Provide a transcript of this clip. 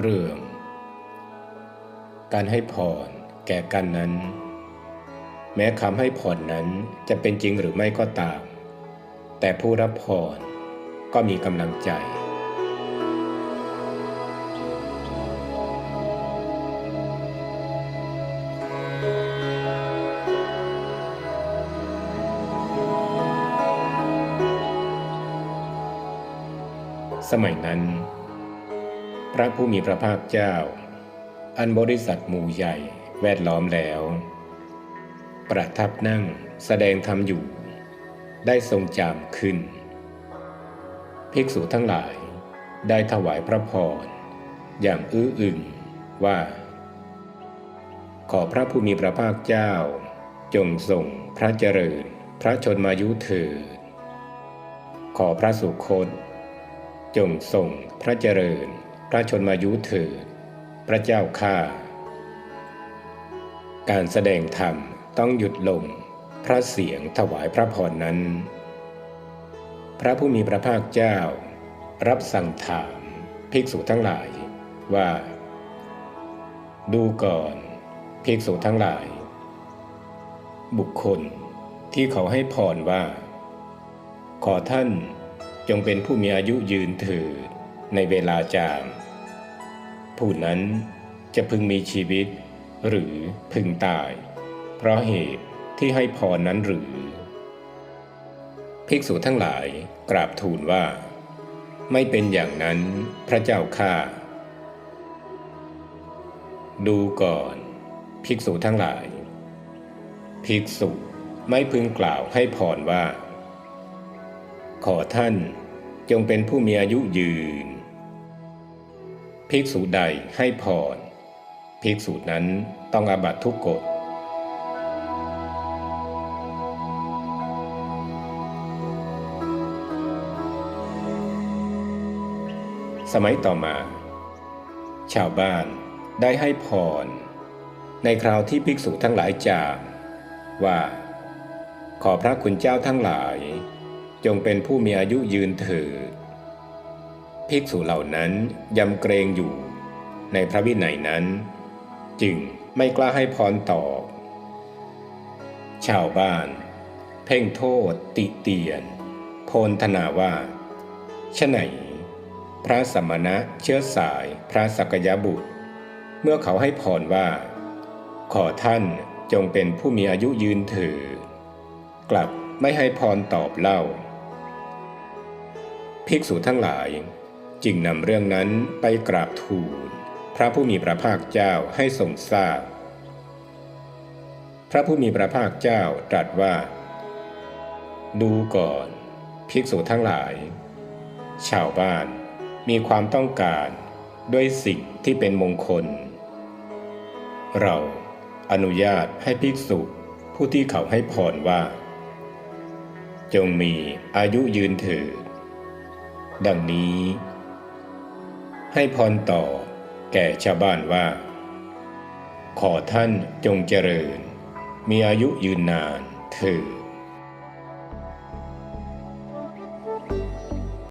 เรื่อง การให้พรแก่กันนั้น แม้คำให้พรนั้นจะเป็นจริงหรือไม่ก็ตาม แต่ผู้รับพรก็มีกำลังใจ สมัยนั้น พระผู้มีพระภาคเจ้า อันบริษัทหมู่ใหญ่แวดล้อมแล้ว ประทับนั่งแสดงธรรมอยู่ ได้ทรงจามขึ้น ภิกษุทั้งหลายได้ถวายพระพรอย่างอื้ออึงว่า ขอพระผู้มีพระภาคเจ้า จงทรงพระเจริญพระชนมายุเถิดขอพระสุคต จงทรงพระเจริญ ระชนมายุเถิดพระเจ้าข้าการแสดงธรรมต้องหยุดลงพระเสียงถวายพระพรนั้น พระผู้มีพระภาคเจ้า รับสั่งถามภิกษุทั้งหลายว่า ดูก่อนภิกษุทั้งหลาย บุคคลที่เขาให้พรว่า ขอท่านจงเป็นผู้มีอายุยืนเถิด ในเวลาจาม ผู้นั้นจะพึงมีชีวิต หรือพึงตาย เพราะเหตุที่ให้พรนั้นหรือ ภิกษุทั้งหลายกราบทูลว่า ไม่เป็นอย่างนั้นพระเจ้าข้าดูก่อน ภิกษุทั้งหลาย ภิกษุไม่พึงกล่าวให้พรว่า ขอท่านจงเป็นผู้มีอายุยืน ภิกษุใดให้พรภิกษุนั้นต้องอาบัตทุกกฎสมัยต่อมา ชาวบ้านได้ให้พร ในคราวที่ภิกษุทั้งหลายจามว่า ขอพระคุณเจ้าทั้งหลาย จงเป็นผู้มีอายุยืนเถิด ภิกษุเหล่านั้นยำเกรงอยู่ ในพระวินัยนั้น จึงไม่กล้าให้พรตอบ ชาวบ้าน เพ่งโทษติเตียน โพนธนาว่าชะไหน พระสมณะเชื้อสายพระสักยบุตร เมื่อเขาให้พรว่า ขอท่านจงเป็นผู้มีอายุยืนถิดกลับไม่ให้พรตอบเล่า ภิกษุทั้งหลาย จึงนำเรื่องนั้นไปกราบทูล พระผู้มีพระภาคเจ้าให้ทรงทราบพระผู้มีพระภาคเจ้าตรัสว่า ดูก่อน ภิกษุทั้งหลาย ชาวบ้านมีความต้องการด้วยสิ่งที่เป็นมงคล เราอนุญาตให้ภิกษุผู้ที่เขาให้พรว่า จงมีอายุยืนถิดดังนี้ ให้พรต่อแก่ชาวบ้านว่า ขอท่านจงเจริญ มีอายุยืนนานเถิด